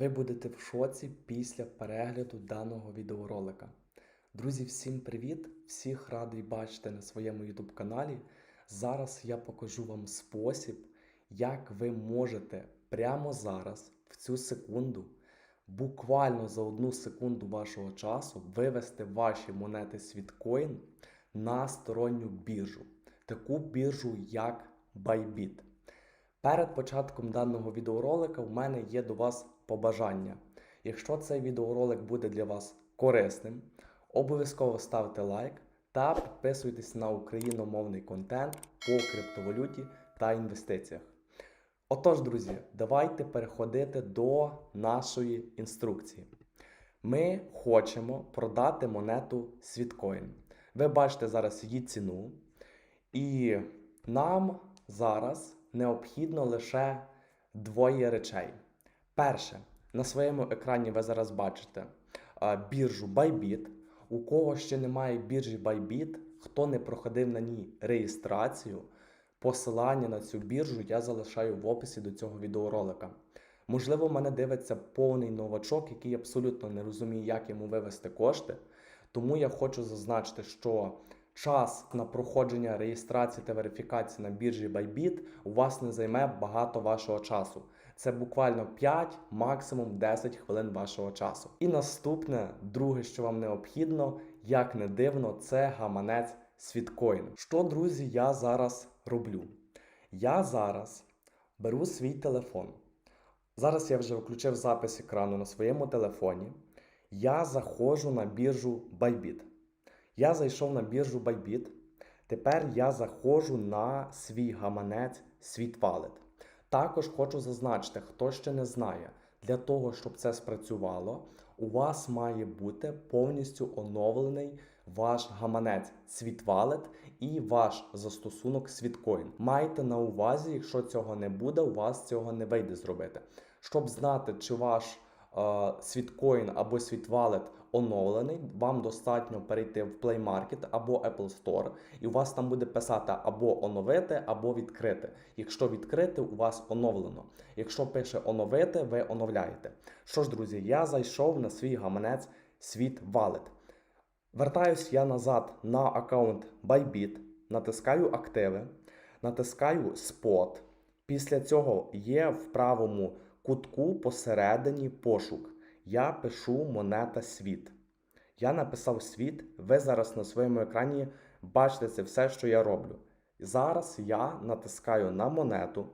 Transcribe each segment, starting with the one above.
Ви будете в шоці після перегляду даного відеоролика. Друзі, всім привіт! Всіх радий бачити на своєму YouTube каналі. Зараз я покажу вам спосіб, як ви можете прямо зараз, в цю секунду, буквально за одну секунду вашого часу вивести ваші монети Sweetcoin на сторонню біржу, таку біржу, як Bybit. Перед початком даного відеоролика в мене є до вас побажання. Якщо цей відеоролик буде для вас корисним, обов'язково ставте лайк та підписуйтесь на україномовний контент по криптовалюті та інвестиціях. Отож, друзі, давайте переходити до нашої інструкції. Ми хочемо продати монету Sweetcoin. Ви бачите зараз її ціну, і нам зараз необхідно лише двоє речей. Перше, на своєму екрані ви зараз бачите біржу Bybit. У кого ще немає біржі Bybit, хто не проходив на ній реєстрацію, посилання на цю біржу я залишаю в описі до цього відеоролика. Можливо, мене дивиться повний новачок, який абсолютно не розуміє, як йому вивести кошти. Тому я хочу зазначити, що час на проходження реєстрації та верифікації на біржі Bybit у вас не займе багато вашого часу. Це буквально 5, максимум 10 хвилин вашого часу. І наступне, друге, що вам необхідно, як не дивно, це гаманець Світкоін. Що, друзі, я зараз роблю? Я зараз беру свій телефон. Зараз я вже включив запис екрану на своєму телефоні. Я заходжу на біржу Bybit. Я зайшов на біржу Bybit. Тепер я заходжу на свій гаманець SweetWallet. Також хочу зазначити, хто ще не знає, для того, щоб це спрацювало, у вас має бути повністю оновлений ваш гаманець SweetWallet і ваш застосунок SweetCoin. Майте на увазі, якщо цього не буде, у вас цього не вийде зробити. Щоб знати, чи ваш е, SweetCoin або SweetWallet оновлений, вам достатньо перейти в Play Market або Apple Store, і у вас там буде писати або оновити, або відкрити. Якщо відкрити, у вас оновлено. Якщо пише оновити, ви оновляєте. Що ж, друзі, я зайшов на свій гаманець SweetWallet. Вертаюсь я назад на аккаунт Bybit, натискаю активи, натискаю Spot. Після цього є в правому кутку посередині пошук. Я пишу монета світ. Я написав світ. Ви зараз на своєму екрані бачите це все, що я роблю. Зараз я натискаю на монету.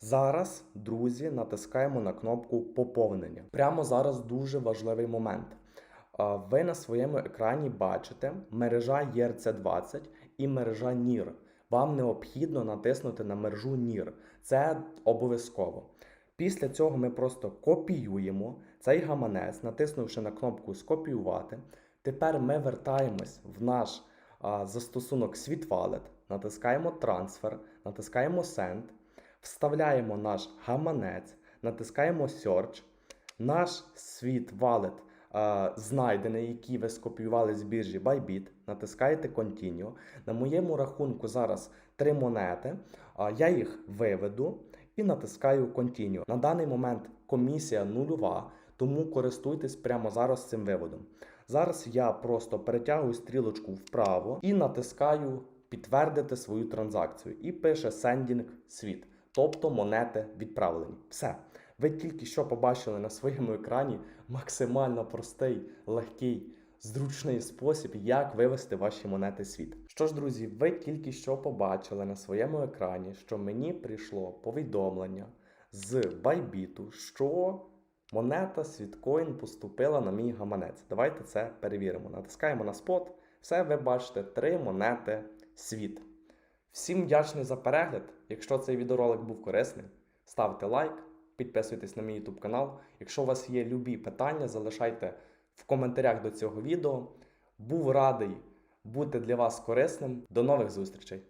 Зараз, друзі, натискаємо на кнопку поповнення. Прямо зараз дуже важливий момент. Ви на своєму екрані бачите мережа ERC20 і мережа NIR. Вам необхідно натиснути на мережу NIR. Це обов'язково. Після цього ми просто копіюємо цей гаманець, натиснувши на кнопку Скопіювати. Тепер ми вертаємось в наш а, застосунок SweetWallet, натискаємо Трансфер, натискаємо Send, вставляємо наш гаманець, натискаємо Search. Наш SweetWallet знайдений, який ви скопіювали з біржі Bybit, натискаєте Continue. На моєму рахунку зараз три монети. А, я їх виведу і натискаю Continue. На даний момент комісія нульова, тому користуйтесь прямо зараз цим виводом. Зараз я просто перетягую стрілочку вправо і натискаю підтвердити свою транзакцію. І пише Sending Світ, тобто монети відправлені. Все. Ви тільки що побачили на своєму екрані максимально простий, легкий, зручний спосіб, як вивести ваші монети світ. Що ж, друзі, ви тільки що побачили на своєму екрані, що мені прийшло повідомлення з Bybit, що монета Sweetcoin поступила на мій гаманець. Давайте це перевіримо. Натискаємо на спот. Все, ви бачите три монети світ. Всім вдячний за перегляд. Якщо цей відеоролик був корисним, ставте лайк, підписуйтесь на мій YouTube канал. Якщо у вас є любі питання, залишайте в коментарях до цього відео. Був радий бути для вас корисним. До нових зустрічей!